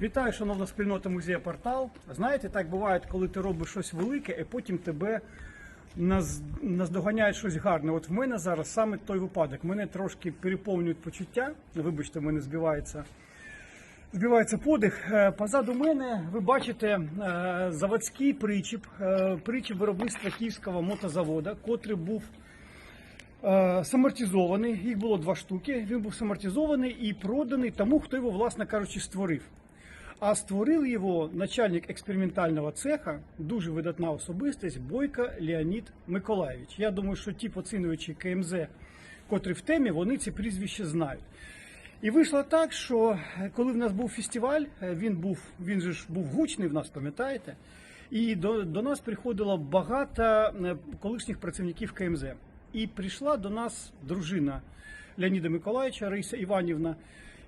Вітаю, шановна спільнота музею Портал. Знаєте, так буває, коли ти робиш щось велике, і потім тебе наз- наздоганяє щось гарне. От в мене зараз саме той випадок. Мене трошки переповнюють почуття. Вибачте, в мене збивається. Збивається подих. Е, Позаду мене ви бачите е, заводський причіп, е, причіп виробництва київського мотозавода, котрий був самортизований. Їх було два штуки. Він був самортизований і проданий тому, хто його, власне кажучи, створив. А створив його начальник експериментального цеха, дуже видатна особистість Бойко Леонід Миколаєвич. Я думаю, що ті поцінювачі КМЗ, котрі в темі, вони ці прізвища знають. І вийшло так, що е, коли в нас був фестиваль, е, він був він же ж був гучний в нас, пам'ятаєте? І до, до нас приходило багато е, колишніх працівників КМЗ. І прийшла до нас дружина Леоніда Миколаївича, Раїса Іванівна.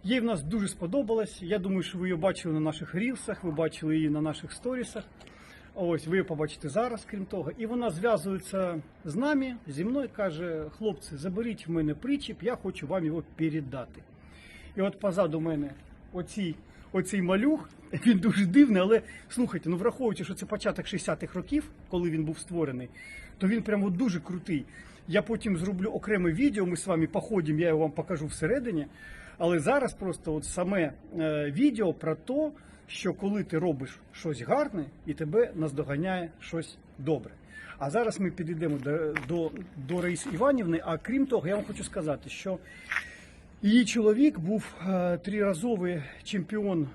Їй в нас дуже сподобалось. Я думаю, що ви її бачили на наших рілсах, ви бачили її на наших сторісах. Ось ви її побачите зараз, крім того. І вона зв'язується з нами, зі мною каже: хлопці, заберіть в мене причіп, я хочу вам його передати. І от позаду мене оцій, оцій малюх, він дуже дивний, але слухайте, ну враховуючи, що це початок 60-х років, коли він був створений, то він прямо дуже крутий. Я потім зроблю окреме відео, ми з вами походимо, я його вам покажу всередині. Але зараз просто от саме е, відео про те, що коли ти робиш щось гарне і тебе наздоганяє щось добре. А зараз ми підійдемо до, до, до Раїси Іванівни. А крім того, я вам хочу сказати, що Її чоловік був е, триразовий чемпіон е,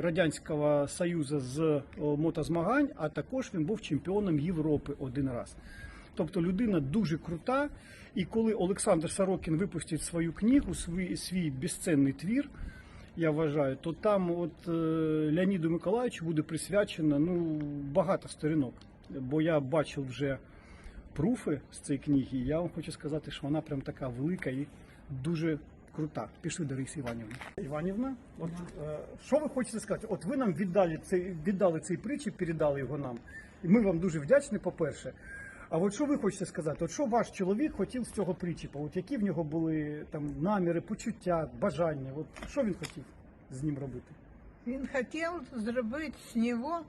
Радянського Союзу з мотозмагань, а також він був чемпіоном Європи один раз. Тобто людина дуже крута. І коли Олександр Сорокін випустить свою книгу, свій, свій безцінний твір, я вважаю, то там от е, Леоніду Миколаївичу буде присвячено ну, багато сторінок. Бо я бачив вже пруфи з цієї книги. і Я вам хочу сказати, що вона прям така велика і дуже крута. Пішли до Раїси Іванівни. Іванівна, от е, що ви хочете сказати? От ви нам віддали цей віддали цей притчі, передали його нам. І ми вам дуже вдячні, по-перше. А от що ви хочете сказати? От що ваш чоловік хотів з цього причіпа? От які в нього були там наміри, почуття, бажання? От що він хотів з ним робити? Він хотів зробити з нього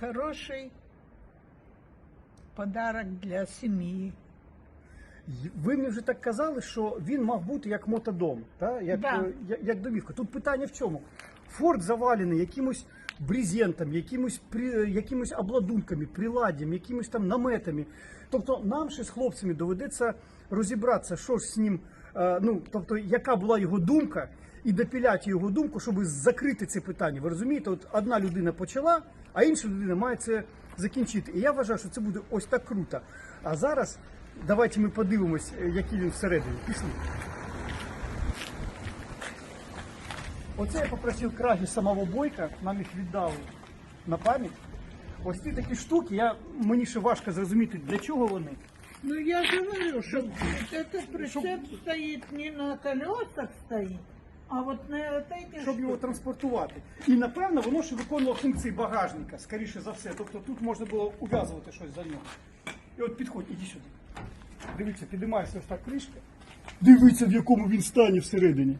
хороший подарок для сім'ї. Й- Ви мені вже так казали, що він мав бути як мотодом, та? Як, Да. е, я- як домівка. Тут питання в чому? Форт завалений якимось брезентом, якимось, якимось обладунками, приладдям, якимось там наметами. Тобто нам ще з хлопцями доведеться розібратися, що ж з ним, е, ну, тобто, яка була його думка, і допіляти його думку, щоб закрити це питання. Ви розумієте, от одна людина почала, а інша людина має це закінчити. І я вважаю, що це буде ось так круто. А зараз давайте ми подивимось, е, який він всередині. Пішли. Оце я попросив краги самого бойка, нам їх віддали на пам'ять. Ось ці такі штуки, я, мені ще важко зрозуміти, для чого вони. Ну я же говорю, что этот прицеп стоит не на колесах стоит, а вот на вот этих щоб його транспортувати. І напевно воно ще виконувало функції багажника, скоріше за все. Тобто тут можна було ув'язувати щось за нього. І от підходь, іди сюди. Дивіться, підіймається ось так кришка. Дивіться, в якому він стані всередині.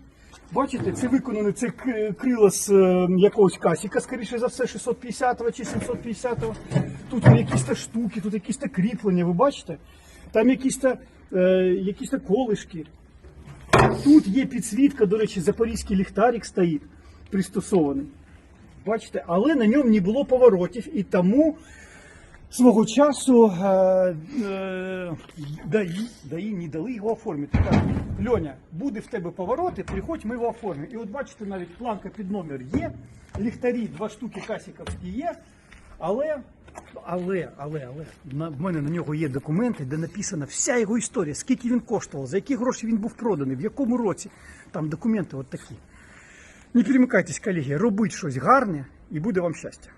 Бачите, це виконане це к- крило з е, якогось касіка, скоріше за все, 650 чи 750-го. Тут якісь та штуки, тут якісь та кріплення, ви бачите? Там якісь та, е, якісь колишки. Тут є підсвітка, до речі, запорізький ліхтарик стоїть пристосований. Бачите, але на ньому не було поворотів, і тому свого часу даї, даї не дали його оформити. Так, Льоня, буде в тебе повороти, приходь, ми його оформимо. І от бачите, навіть планка під номер є, ліхтарі, два штуки касіковські є, але. Але, але, але на, в мене на нього є документи, де написана вся його історія, скільки він коштував, за які гроші він був проданий, в якому році. Там документи от такі. Не перемикайтесь, колеги, робіть щось гарне і буде вам щастя.